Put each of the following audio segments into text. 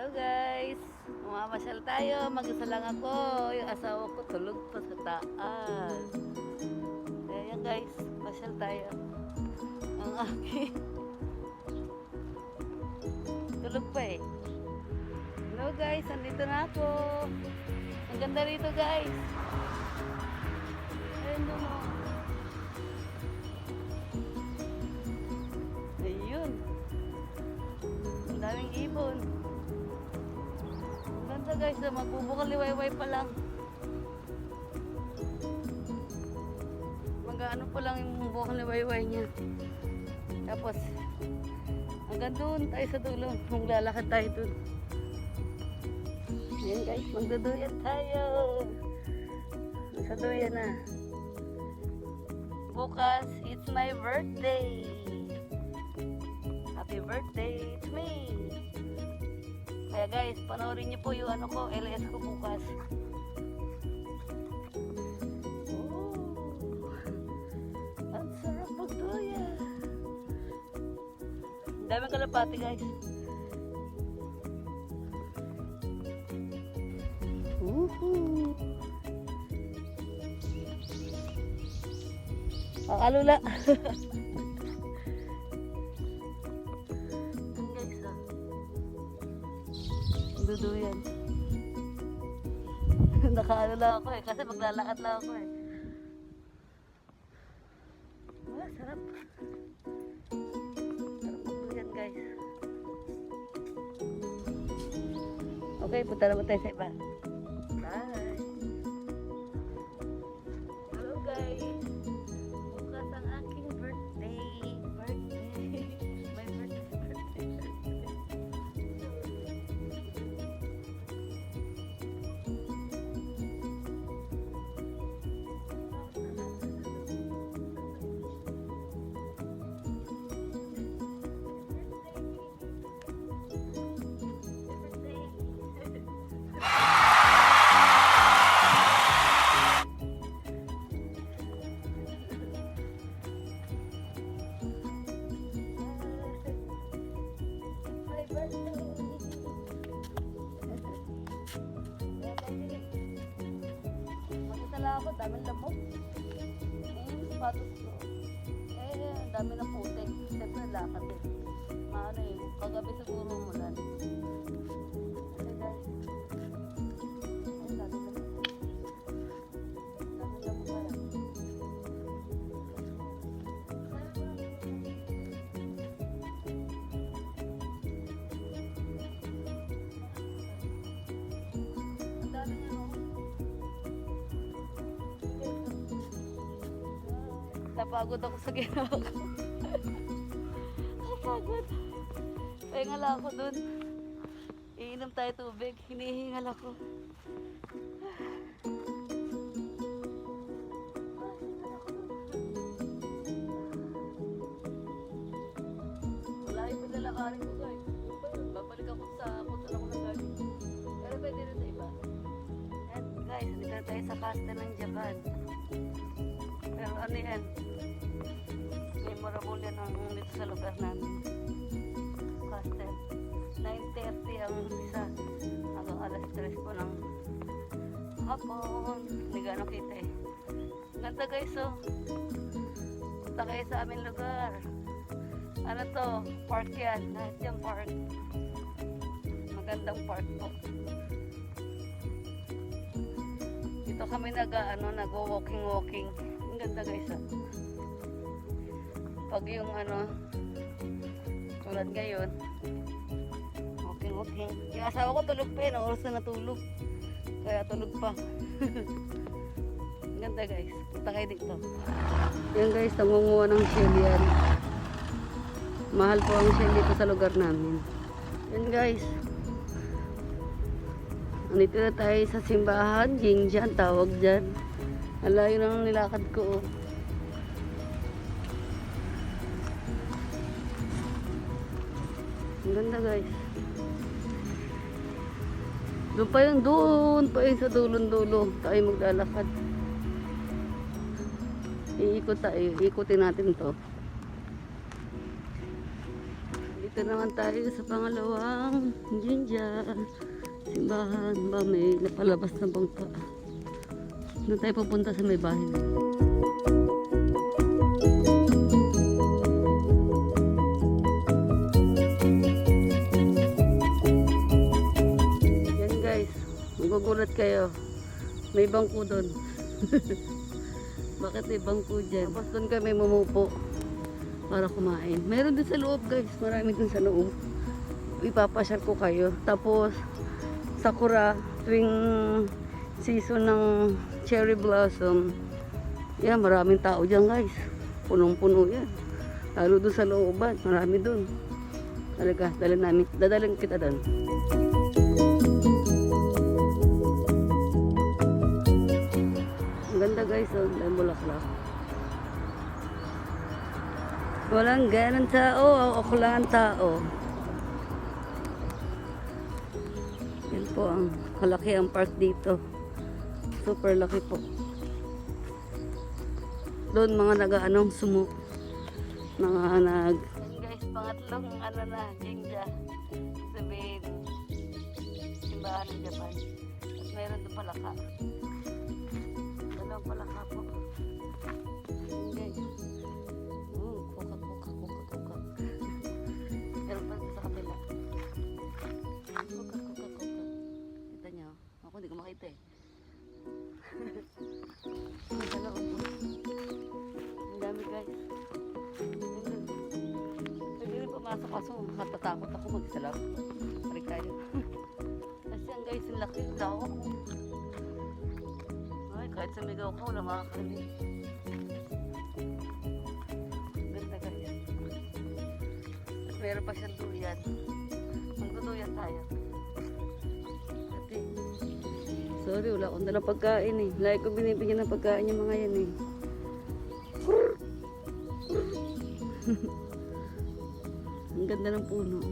Hello guys! Mamamasyal tayo. Mag-isa lang ako. Yung asawa ko tulog pa sa taas. Kaya guys, masyal tayo. Ang aking tulog pa eh. Hello guys, andito na ako. Ang ganda rito guys. Ayun doon oh. Ayun. Ang daming ibon. Ganda guys, na magbubukaliwayway pa lang. Mag-ano pa lang yung bukaliwayway niya. Tapos, hanggang doon tayo sa dulo. Maglalakad tayo doon. Ayan guys, magduduyan tayo. Sa duyan na. Bukas, it's my birthday. Happy birthday to me. Kaya guys, panoorin niyo po yung ano ko, LS ko bukas. Oh, ang sarap magduya. Ang daming kalapati guys. Woohoo! Kakalula. Yan Duduyan. Nakaano lang ako eh, kasi maglalakad lang ako eh. Ah, sarap. Sarap magduyan guys. Okay, punta naman tayo sa iba. Daming lamok. Eh, ang dami Napagod ako sa ginawa ko. Napagod. Pahinga lang ako dun. Iinom tayo tubig. Hinihingal ako. Wala yung pinalakarin ko guys. Babalik ako sa saan ako nagaling. Pero pwede rin sa iba. Ayan guys, dito na tayo sa castle ng Japan. Pero ano yan? Memorable yan ang dito sa lugar namin. Castle. 9.30 ang isa. Hanggang alas 3 po ng hapon. Hindi gano'ng kita eh. Ganda guys oh. Punta kayo sa aming lugar. Ano to? Park yan. Lahat yan park. Magandang park po. Dito kami nag ano, nag walking walking. Ganda guys ah. Pag yung ano tulad ngayon walking walking. Yung asawa ko tulog pa yun, oras na natulog. Kaya tulog pa. Ganda guys. Punta kayo dito. Yan guys, nangunguha ng shell yan. Mahal po ang shell dito sa lugar namin. Yan guys. Nandito na tayo sa simbahan. Jingjan, tawag dyan. Ang layo na nilakad ko. Oh. Ang ganda guys. Doon pa yun, doon pa yun sa dulon-dulo. Tayo maglalakad. Iikot tayo. Ikutin natin to. Dito naman tayo sa pangalawang Jinja. Simbahan ba may napalabas na bangka. Doon tayo pupunta sa may bahay. Yan guys, magugulat kayo. May bangko doon. Bakit may bangko dyan? Tapos doon kami mumupo para kumain. Meron din sa loob guys, marami din sa loob. Ipapasyal ko kayo. Tapos, sakura, tuwing season ng cherry blossom, yan, maraming tao dyan guys. Punong-puno yan. Lalo doon sa looban, marami doon. Talaga, dala namin, dadalan kita doon. Ang ganda guys, oh, ang bulaklak. Walang ganang tao, ako lang ang tao. Yan po ang kalaki ang park dito. Super laki po. Doon mga nag-anong sumo. Mga nag... Guys, pangatlong ano na, Jinja. Sabihin, simbahan ng Japan. At mayroon doon palaka. Dalawang palaka po. Guys. Oh, kuka, kuka, kuka, kuka. Meron pa sa matatakot ako mag-isa lang. Pari kayo. Kasi ang guys, ang laki ng dawa ko. Ay, kahit sumigaw ko, wala makakarinig. Ganda guys. At meron pa siyang duyan. Magduduyan tayo. Ate. Sorry, wala akong dalang pagkain eh. Lagi ko binibigyan ng pagkain yung mga yan eh. Ganda ng puno.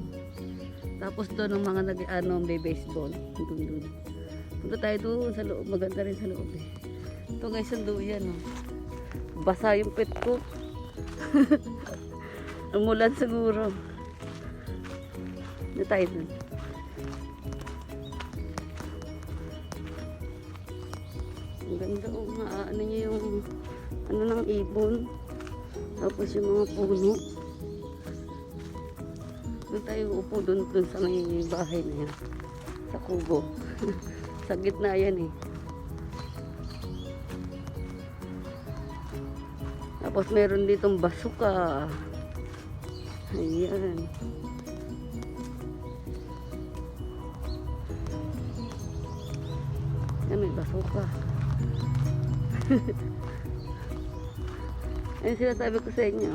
Tapos doon ang mga nag ano, may baseball. Doon doon. Punta tayo doon sa loob. Maganda rin sa loob eh. Ito guys, ang duyan oh. Basa yung pet ko. Umulan siguro. Hindi tayo dun. Ang ganda oh, ano niya yung ano ng ibon. Tapos yung mga puno. Doon tayo upo doon, doon sa may bahay na yan. Sa kubo. sa gitna yan eh. Tapos meron ditong basuka. Ayan. Yan, may basuka. Ayun sinasabi ko sa inyo.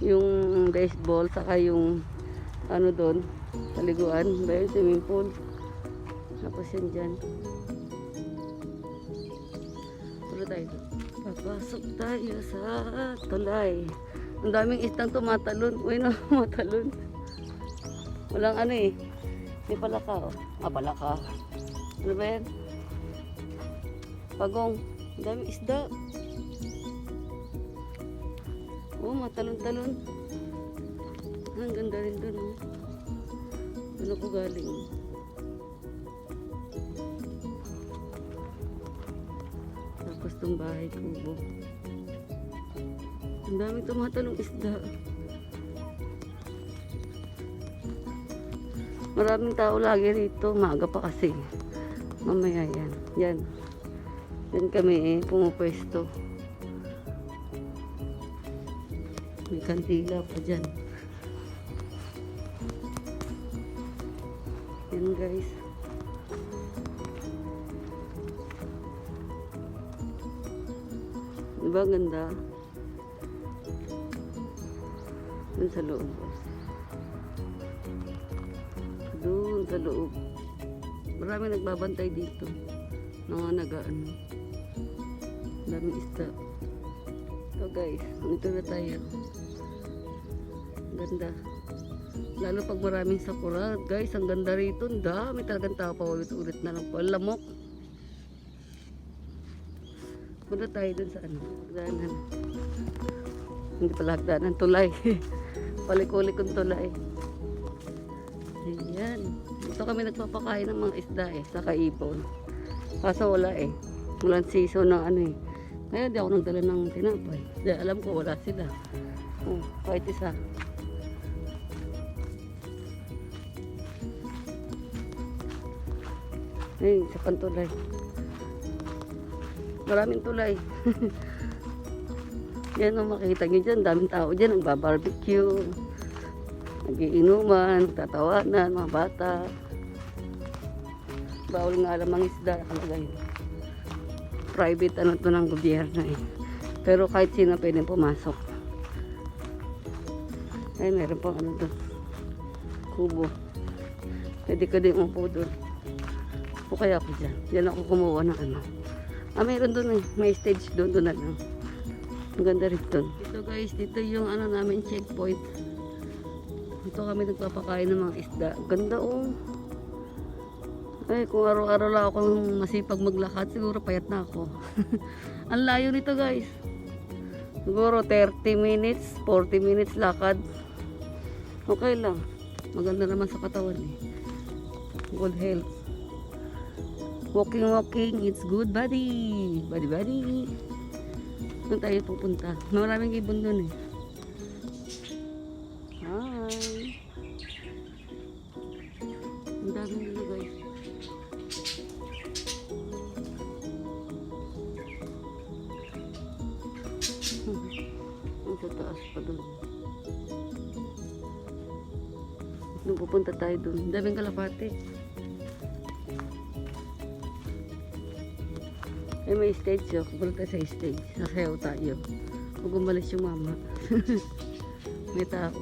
Yung baseball, saka yung ano doon, taliguan, ba yun, swimming pool. Tapos yan dyan. Tulo tayo. Papasok tayo sa tulay. Ang daming istang tumatalon. Uy na, tumatalon. Walang ano eh. May palaka oh. Ah, palaka. Ano ba yan? Pagong. Ang daming isda. Oh, matalon-talon. Ah, Ang ganda rin dun. Oh. Doon ako galing. Tapos itong bahay kubo. Ang daming tumatalong isda. Maraming tao lagi rito. Maaga pa kasi. Mamaya yan. Yan. Yan kami eh, pumupwesto. May kantila pa dyan. Yan guys. Diba ganda? Dun sa loob. Doon sa loob. Marami nagbabantay dito. Mga nagaan. Daming isda. So guys, dito na tayo. Ganda. Lalo pag maraming sakura. Guys, ang ganda rito. Ang dami talagang tao pa ulit-ulit na lang po. Lamok. Punta tayo dun sa ano. Hagdanan. Hindi pala hagdanan. Tulay. Palikulik kong tulay. Ayan. Ito kami nagpapakain ng mga isda eh, sa kaibon. Kaso wala eh. Walang season ng ano eh. Kaya di ako nagdala ng tinapay. Dahil alam ko wala sila. Oh, kahit isa. Ay, sa pantulay. Maraming tulay. Yan ang makikita nyo dyan. Daming tao dyan. Nagbabarbecue. Nagiinuman. Tatawanan. Mga bata. Bawal nga alam ang isda. Nakalagay. Private ano to ng gobyerno eh. Pero kahit sino pwede pumasok. Ay, meron pang ano doon. Kubo. Pwede ka din umupo doon. O kaya ako dyan. Diyan ako kumuha ng ano. Ah, meron doon eh. May stage doon. Doon na. Ang ganda rin doon. Ito guys, dito yung ano namin checkpoint. Dito kami nagpapakain ng mga isda. Ganda oh. Ay, kung araw-araw lang ako masipag maglakad, siguro payat na ako. Ang layo nito guys. Siguro 30 minutes, 40 minutes lakad. Okay lang. Maganda naman sa katawan eh. Good health. Walking, walking, it's good buddy. Buddy, buddy. Doon tayo pupunta. Maraming ibon doon eh. Hi. Ang dami nila guys. Ang taas pa. Doon pupunta tayo doon. Daming kalapate. Eh, may stage yun. Pupunta tayo sa stage. Sasayaw tayo. Huwag umalis yung mama. may tao.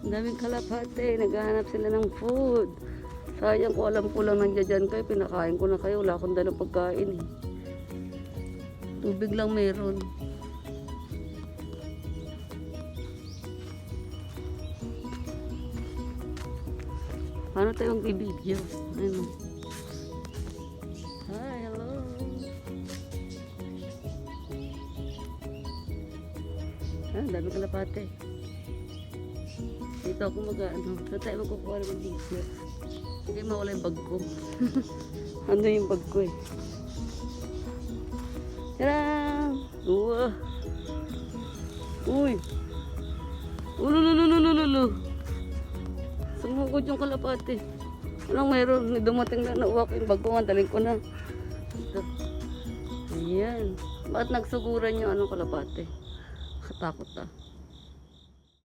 Ang daming kalapate. Naghahanap sila ng food. Sayang ko alam ko lang nandiyan kayo. Pinakain ko na kayo. Wala akong dalang pagkain eh. Tubig lang meron. Paano tayong bibidyo? Ano? Kalapate. Dito ako mag ano, saan tayo magkukuha ng video? Hindi mawala yung bag ko. ano yung bag ko eh. Tara! Uwa! Uy! Ululululululu! Sumugod yung kalapate. Anong meron? Dumating na nauwak yung bag ko. Ang daling ko na. Ito. Ayan. Bakit nagsuguran yung anong kalapate? Katakot ah.